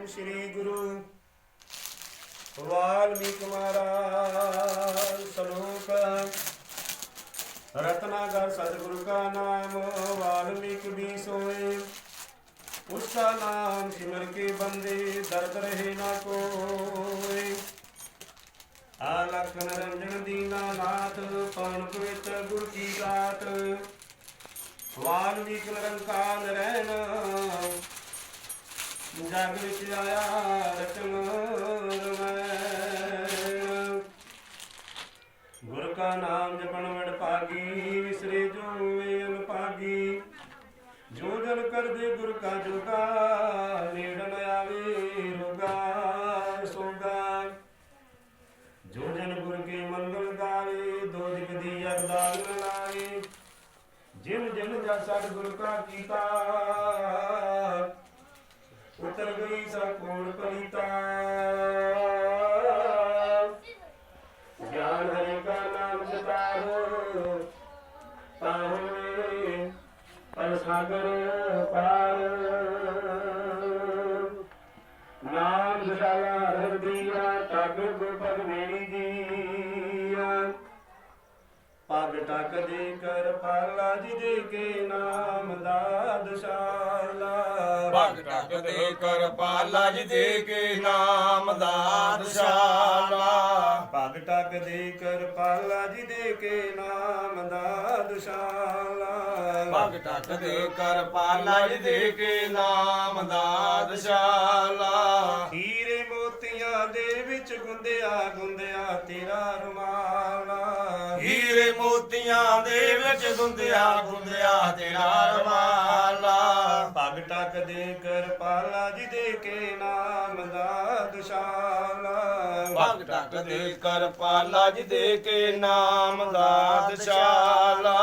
ਸਤਿਗੁਰੂ ਸ੍ਰੀ ਗੁਰੂ ਵਾਲਮੀਕ ਮਹਾਰਾਜ ਸ਼ਲੋਕ। ਰਤਨਾਗਰ ਸਤਿਗੁਰੂ ਕਾ ਨਾਮ, ਵਾਲਮੀਕ ਵੀ ਸੋਏ। ਉਸਕਾ ਨਾਮ ਸਿਮਰ ਕੇ ਬੰਦੇ, ਦਰਦ ਰਹੇ ਨਾ ਕੋਏ। ਆਲਖ ਨਰੰਜਨ ਦੀਨਾ ਨਾਥ, ਪਵਨ ਪਵਿੱਤਰ ਗੁਰ ਕੀ ਗਾਤ ਵਾਲਮੀਕ ਨਿਰੰਕਾਰ ਰਹਿਣ ਜਗ ਵਿੱਚ ਆਇਆ ਰਚਨ ਰਮੈ। ਗੁਰ ਕਾ ਨਾਮ ਜਪਣ ਵਡ ਭਾਗੀ, ਵਿਸਰੇ ਜੋ ਵੇ ਅਨਭਾਗੀ। ਜੋ ਜਨ ਕਰਦੇ ਗੁਰ ਕਾ ਜੋਗਾ, ਨੇੜ ਆਵੇ ਰੋਗਾ, ਸੋਗਾ। ਜੋ ਜਨ ਗੁਰ ਕੇ ਮੰਗਲ ਗਾਵੇ, ਦੋ ਦਿਕ ਦੀ ਅਰਦਾਸ ਨ ਲਾਵੇ। ਜਿਨ ਜਿਨ ਜਸ ਗੁਰ ਕਾ ਕੀਤਾ ਉਤਰ ਗਈ ਸਕੂੜ ਪਲੀਤਾ। ਗਿਆਨ ਹਰਿ ਕਾ ਨਾਮ ਜਪਾਓ ਪਾਹੋਏ ਪਰ ਸਾਗਰ ਪਾਰ। ਨਾਮ ਜਲਾ ਹਰਦੀਆ ਤਗ ਗੁਪਤ ਮੇਰੀ ਜੀਆ। ਪਗ ਟਕ ਦੇ ਕਰ ਪਾਲਾ ਜੀ ਦੇ ਕੇ ਨਾਮ ਦਾ ਭਗ ਟਕ ਦੇ ਕਰ ਪਾਲਾ ਜੀ ਦੇ ਕੇ ਨਾਮ ਦਾ ਦਸ਼ਾਲਾ। ਪਗ ਟਕ ਦੇ ਕਰ ਪਾਲਾ ਜੀ ਦੇ ਕੇ ਨਾਮ ਦਾ ਦਸ਼ਾਲਾ। ਭਗ ਟਕ ਦੇ ਕਰ ਪਾਲਾ ਜੀ ਦੇ ਕੇ ਨਾਮ ਦਾ ਦਸ਼ਾਲਾ। ਹੀਰੇ ਮੋਤੀਆਂ ਦੇ ਵਿੱਚ ਗੁੰਦਿਆ ਗੁੰਦਿਆ ਤੇਰਾ ਰੁਮਾਲਾ। ਹੀਰੇ ਮੋਤੀਆਂ ਦੇ ਵਿੱਚ ਗੁੰਦਿਆ ਗੁੰਦਿਆ ਤੇਰਾ ਰਮਾਲਾ ਪਗ ਦੇ ਕਰ ਪਾਲਾ ਜੀ ਦੇ ਕੇ ਨਾਮ ਦਾ ਦਸ਼ਾਲਾ ਭਗ ਟਕ ਦੇ ਕਰ ਪਾਲਾ ਜੀ ਦੇ ਕੇ ਨਾਮ ਦਾ ਦਸ਼ਾਲਾ।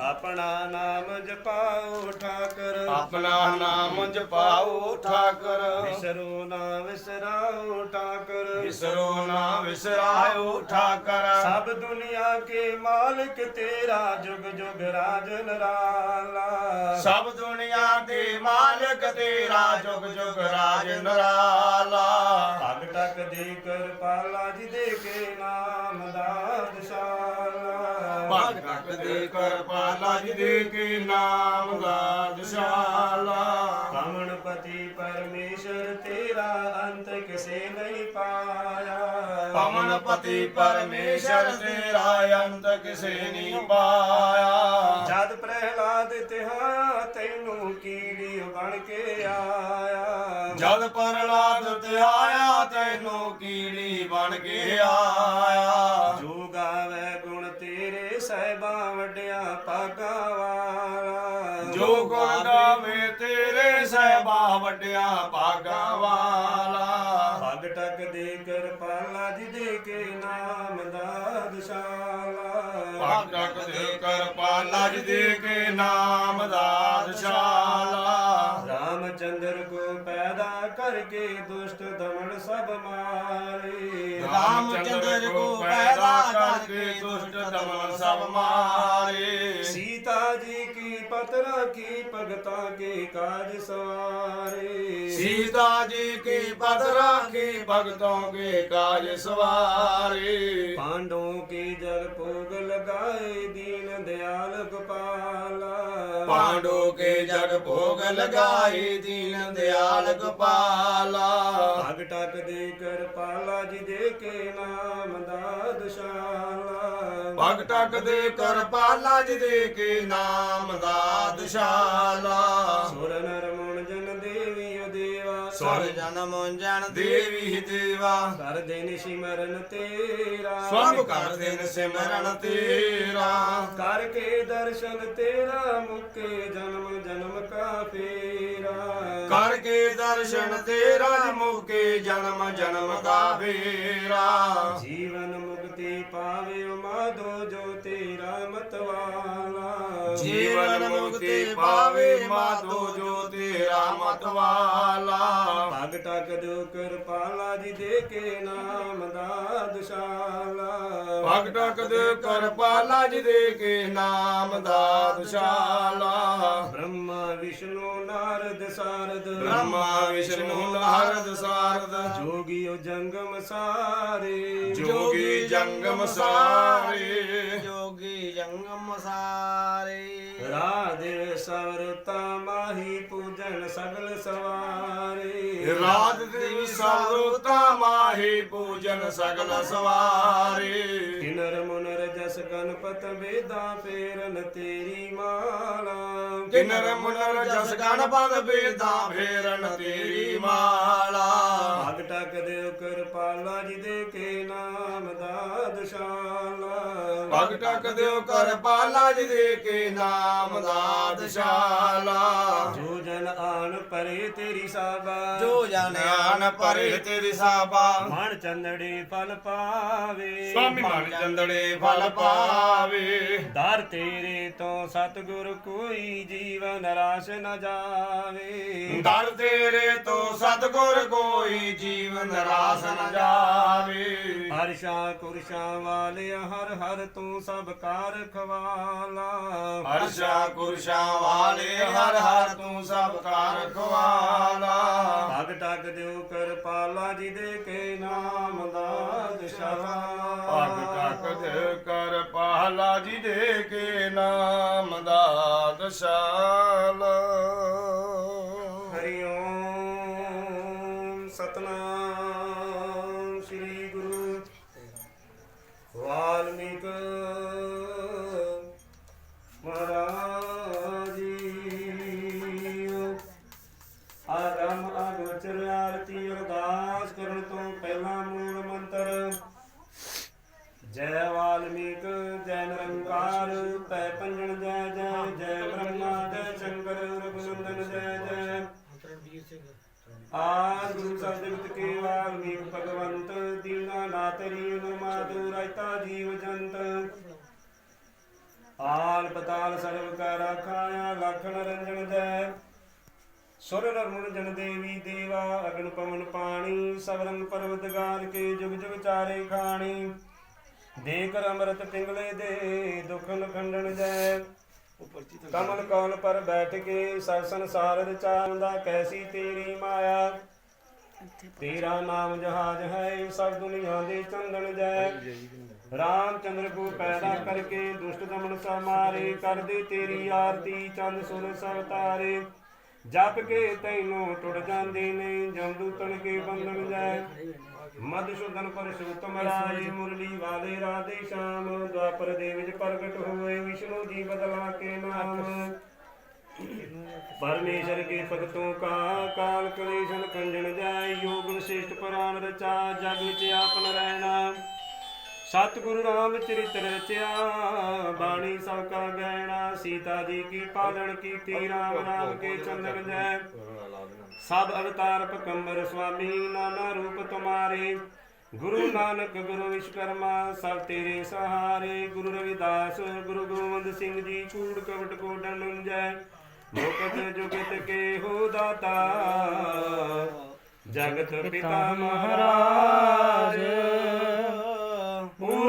ਆਪਣਾ ਨਾਮ ਜਪਾਓ ਠਾਕਰ। ਆਪਣਾ ਨਾਮ ਜਪਾਓ ਠਾਕਰ। ਵਿਸਰੋ ਨਾ ਵਿਸਰਾਓ ਠਾਕਰ। ਵਿਸਰੋ ਨਾ ਵਿਸਰਾਇਓ ਠਾਕਰ। ਸਭ ਦੁਨੀਆ ਕੇ ਮਾਲਕ ਤੇਰਾ ਜੁਗ ਜੁਗ ਰਾਜ ਨਰਾਲਾ। ਸਭ ਦੁਨੀਆ ਦੇ ਮਾਲਕ ਤੇਰਾ ਜੁਗ ਜੁਗ ਰਾਜ ਨਰਾਲਾ। ਪਗ ਟਕ ਦੇ ਕਰ ਪਾਲਾ ਜੀ ਦੇ ਕੇ ਨਾਮ ਦਾ ਦਸ਼ਾਲਾ ਭਗ ਟਕ ਦੇ ਕਰ ਪਾਲਾ ਜੀ ਦੇ ਕੇ ਨਾਮ ਦਾ ਦਸ਼ਾਲਾ ਕਮਣ ਪਤੀ ਪਰਮੇਸ਼ਰ ਤੇਰਾ ਅੰਤ ਕਿਸੇ ਨਹੀਂ ਪਾਇਆ। ਪਵਨ ਪਤੀ ਪਰਮੇਸ਼ਰ ਤੇਰਾ ਅੰਤ ਕਿਸੇ ਨਹੀਂ ਪਾਇਆ। ਜਦ ਪ੍ਰਲਾਦ ਤੇ ਆਇਆ ਤੈਨੂੰ ਕੀੜੀ ਬਣ ਕੇ ਆਇਆ। ਜੋ ਗਾਵੇ ਗੁਣ ਤੇਰੇ ਸਹਿਬਾਂ ਵੱਡਿਆ ਪਾਗਾ ਵਾਲਾ। ਜੋ ਗੁਣ ਗਾਵੇ ਤੇਰੇ ਸਹਿਬਾ ਵੱਡਿਆ ਭਾਗਾ ਵਾਲਾ। ਪੱਗ ਟਕ ਦੇ ਕਰ ਪਾਲਾ ਜੀ ਦੇ ਕੇ ਨਾਮ ਦਾ ਦਸ਼ਾਲਾ ਭਗ ਟਕ ਦੇ ਜੀ ਦੇ ਕੇ ਨਾਮ ਦਾ ਦਸ਼ਾਲਾ ਰਾਮਚੰਦਰ ਕੋ ਕਰ ਕੇ ਦੁਸ਼ਟ ਦਮਨ ਸਭ ਮਾਰੇ। ਰਾਮਚੰਦਰ ਕੋ ਪੈਦਾ ਕਰ ਕੇ ਦੁਸ਼ਟ ਦਮਨ ਸਭ ਮਾਰੇ। ਸੀਤਾ ਜੀ ਕੀ ਪਤਰਾ ਕੀ ਭਗਤਾ ਕੇ ਕਾਜ ਸਵਾਰੇ। ਸੀਤਾ ਜੀ ਕੀ ਪਤਰਾ ਕੀ ਭਗਤੋਂ ਕੇ ਕਾਜ ਸਵਾਰੇ। ਪਾਂਡੋਂ ਕੀ ਜਲ ਭੋਗ ਲਗਾਏ ਦੀਨ ਦਿਆਲ ਗੋਪਾਲਾ। ਪਾਂਡੋ ਕੇ ਜਗ ਭੋਗ ਲਗਾਏ ਦੀਨ ਦਿਆਲ ਗਾ ਭਗ ਟਕ ਦੇ ਕਰ ਪਾਲਾ ਜੀ ਦੇ ਕੇ ਨਾਮ ਦਾਦਸ਼ਾਲਾ ਭਗ ਟਕ ਦੇ ਕਰ ਪਾਲਾ ਜੀ ਦੇ ਕੇ ਨਾਮ ਦਾਦਸ਼ਾਲਾ ਸੁਰ ਨਰਮ ਸਰ ਜਨਮ ਜਨ ਦੇਵੀ ਦੇਵਾ। ਕਰ ਦਿਨ ਸਿਮਰਨ ਤੇਰਾ। ਸਭ ਕਰ ਦਿਨ ਸਿਮਰਨ ਤੇਰਾ। ਕਰਕੇ ਦਰਸ਼ਨ ਤੇਰਾ ਮੁਕੇ ਜਨਮ ਜਨਮ ਕਾ ਫੇਰਾ। ਕਰਕੇ ਦਰਸ਼ਨ ਤੇਰਾ ਮੁਕੇ ਜਨਮ ਜਨਮ ਕਾ ਫੇਰਾ। ਜੀਵਨ ਮੁਕਤੀ ਪਾਵੇ ਮਾਧੋ ਜੋ ਤੇਰਾ ਮਤਵਾਲਾ। ਜੀਵਨ ਪਾਵੇ ਮਾਧੋ ਜੋ ਤੇਰਾ ਮਤਵਾਲਾ ਭਗ ਟਕ ਦਿਓ ਕਿਰਪਾਲਾ ਜੀ ਦੇ ਕੇ ਨਾਮ ਦਾ ਦਸ਼ਾਲਾ। ਭਗਤ ਕਦ ਕਰਪਾਲਾ ਜੀ ਦੇ ਕੇ ਨਾਮ ਦਾ ਦੁਸ਼ਾਲਾ। ਬ੍ਰਹਮਾ ਵਿਸ਼ਨੂੰ ਨਾਰਦ ਸਾਰਦ। ਬ੍ਰਹਮਾ ਵਿਸ਼ਨੂੰ ਨਾਰਦ ਸਾਰਦ। ਜੋਗੀਓ ਜੰਗਮ ਸਾਰੇ। ਜੋਗੀ ਜੰਗਮ ਸਾਰੇ। ਜੋਗੀ ਜੰਗਮ ਸਾਰੇ। ਰਾਧੇ ਸਰਤਾ ਮਾਹੀ ਪੂਜਨ ਸਗਲ ਸਵਾਰੇ। ਰਾਤ ਦਿਨ ਸਰੂਤਾ ਮਾਹੀ ਪੂਜਨ ਸਗਲ ਸਵਾਰੇ। ਕਿਨਰ ਮੁਨਰ ਜਸ ਗਣਪਤ ਵੇਦਾਂ ਫੇਰਨ ਤੇਰੀ ਮਾਲਾ। ਕਿਨਰ ਮੁਨਰ ਜਸ ਗਣਪਤ ਬੇਦਾਂ ਫੇਰਨ ਤੇਰੀ ਮਾਲਾ। ਭਗ ਟਕ ਦਿਓ ਕਿਰਪਾਲਾ ਜੀ ਦੇ ਕੇ ਨਾਮ ਦਾ ਦਸ਼ਾਲਾ ਭਗਤ ਕਦਿਓ ਕਰਪਾਲਾ ਜੀ ਦੇ ਕੇ ਨਾਮ ਦਾ ਦਸ਼ਾਲਾ। ਜੋ ਜਨ ਆਣ ਪਰੇ ਤੇਰੀ ਸਾਬਾ। ਜੋ ਜਾਣਿਆ ਗਿਆਨ ਪਰੇ ਤੇਰੀ ਸਾਬਾ। ਮਨ ਚੰਦੜੇ ਫਲ ਪਾਵੇ। ਸਵਾਮੀ ਮਨ ਚੰਦੜੇ ਫਲ ਪਾਵੇ। ਦਰ ਤੇਰੇ ਤੋਂ ਸਤਿਗੁਰ ਕੋਈ ਜੀਵਨ ਰਾਸ ਨ ਜਾਵੇ। ਦਰ ਤੇਰੇ ਤੋਂ ਸਤਗੁਰ ਕੋਈ ਜੀਵਨ ਰਾਸ ਨ ਜਾਵੇ। ਹਰਸ਼ਾ ਕੁਰਸ਼ਾਂ ਵਾਲਿਆ ਹਰ ਹਰ ਤੂੰ ਸਭ ਕਾਰ ਖਵਾਲਾ। ਹਰਸ਼ਾ ਕੁਰਸ਼ਾਂ ਵਾਲੇ ਹਰ ਹਰ ਤੂੰ ਸਭ ਕਾਰ ਖਵਾਲਾ। ਭਗ ਟਕ ਦਿਓ ਕਿਰਪਾਲਾ ਜੀ ਦੇ ਕੇ ਨਾਮ ਦਾ ਦਸ਼ਾਲਾ ਭਗ ਟਕ ਦੇ ਕਰ ਪਾਲਾ ਜੀ ਦੇ ਕੇ ਨਾਮ ਦਾ ਦਸ਼ਾਲਾ ਆਦ ਗੁਰੂ ਸਾਹਿਬ ਜਗਤ ਕੇ ਭਗਵੰਤ ਦੀਨਾ ਨਾਥ ਰੀਨ ਰਾਇਤਾ ਜੀਵ ਜੰਤ। ਆਲ ਪਤਾਲ ਸਰਬ ਕਾ ਰਾਖਾਇਆ ਲਖਣ ਰੰਜਨ ਜੈ। ਸੁਰ ਰਮਣ ਜਨ ਦੇਵੀ ਦੇਵਾ, ਅਗਨ ਪਵਨ ਪਾਣੀ ਸਵਰੰਗ ਪਰਵਤਗਾਰ ਕੇ ਜੁਗ ਜੁਗ ਚਾਰੇ ਖਾਣੀ। ਦੇ ਕਰ ਅੰਮ੍ਰਿਤ ਪਿੰਗਲੇ ਦੇ, ਦੁਖ ਖੰਡਨ ਜੈ। ਕਮਲ ਕੌਲ ਪਰ ਬੈਠ ਕੇ ਸਰ ਸੰਸਾਰ ਰਚਾਉਂਦਾ ਕੈਸੀ ਤੇਰੀ ਮਾਇਆ? ਤੇਰਾ ਨਾਮ ਜਹਾਜ ਹੈ ਸਭ ਦੁਨੀਆ ਦੇ ਚੰਦਨ ਜੈ। ਰਾਮਚੰਦਰ ਕੋ ਪੈਦਾ ਕਰਕੇ ਦੁਸ਼ਟ ਦਮਨ ਸਭ ਮਾਰੇ ਕਰਦੇ ਤੇਰੀ ਆਰਤੀ, ਚੰਦ ਸੁਰ ਸਭ ਤਾਰੇ। ਜਪ ਕੇ ਤੈਨੂੰ ਟੁੱਟ ਜਾਂਦੇ ਨੇ ਜਮਦੂਤਨ ਕੇ ਬੰਧਨ ਜੈ। ਮਧੁਸੂਦਨ ਪਰਸ਼ੂਤਮ ਰਾਏ ਮੁਰਲੀ ਵਾਲੇ ਰਾਧੇ ਸ਼ਾਮ ਦੁਆਪਰ ਦੇ ਵਿੱਚ ਪ੍ਰਗਟ ਹੋਏ ਵਿਸ਼ਨੂੰ ਜੀ ਬਦਲਾ ਕੇ ਨਾਮ। ਪਰਮੇਸ਼ਰ ਕੇ ਭਗਤੋਂ ਕਾ ਕਾਲ ਕਲੇਸ਼ਨ ਕੰਜਨ ਜਾਏ ਯੋਗ ਵਿਸ਼ਿਸ਼ਟ ਪੁਰਾਨ ਰਚਾ ਜਗ ਵਿੱਚ ਆਪਨ ਰਹਿਣਾ। ਸਤਿਗੁਰੂ ਰਾਮ ਚਰਿਤ੍ਰ ਰਚਿਆ, ਬਾਣੀ ਸਭ ਗਹਿਣਾ, ਸੀਤਾ ਜੀ ਕੀ ਪਾਲਣ ਕੀਤੀ, ਰਾਮ ਰਾਮ ਕੇ ਚੰਦਨ ਜੈ। ਸਭ ਅਵਤਾਰ ਪਕੰਬਰ ਸੁਆਮੀ, ਨਾਨਾ ਰੂਪ ਤੁਮਾਰੇ। ਗੁਰੂ ਨਾਨਕ, ਗੁਰੂ ਵਿਸ਼ਕਰਮਾ ਸਭ ਤੇਰੇ ਸਹਾਰੇ। ਗੁਰੂ ਰਵਿਦਾਸ, ਗੁਰੂ ਗੋਬਿੰਦ ਸਿੰਘ ਜੀ, ਕੂੜ ਕਵਟ ਕੋ ਡੰਜੈ ਮੁਕਤ ਜੁਗਤ ਕੇ ਹੋ ਦਾਤਾ, ਜਗਤ ਪਿਤਾ ਮਹਾਰਾਜ।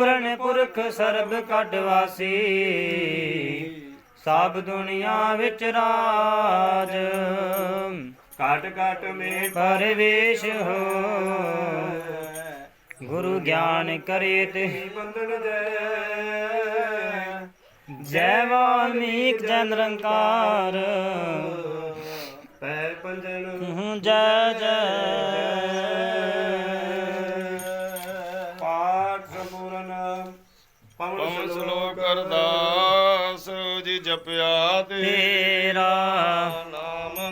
ਪੂਰਨ ਪੁਰਖ ਸਰਬ ਕੱਢ ਵਾਸੀ ਸਭ ਦੁਨੀਆ ਵਿੱਚ ਰਾਜ। ਕਾਟ ਕਾਟ ਮੇ ਪਰਵੇਸ਼ ਹੋ। ਗੁਰੂ ਗਿਆਨ ਕਰੇ ਤੇ ਬੰਦਨ ਜੈ ਜੈ ਵਾਲਮੀਕ ਜੈ ਨਿਰੰਕਾਰ ਪੈ ਪੰਜਨ ਜੈ ਜੈ। ਸ਼ਲੋਕ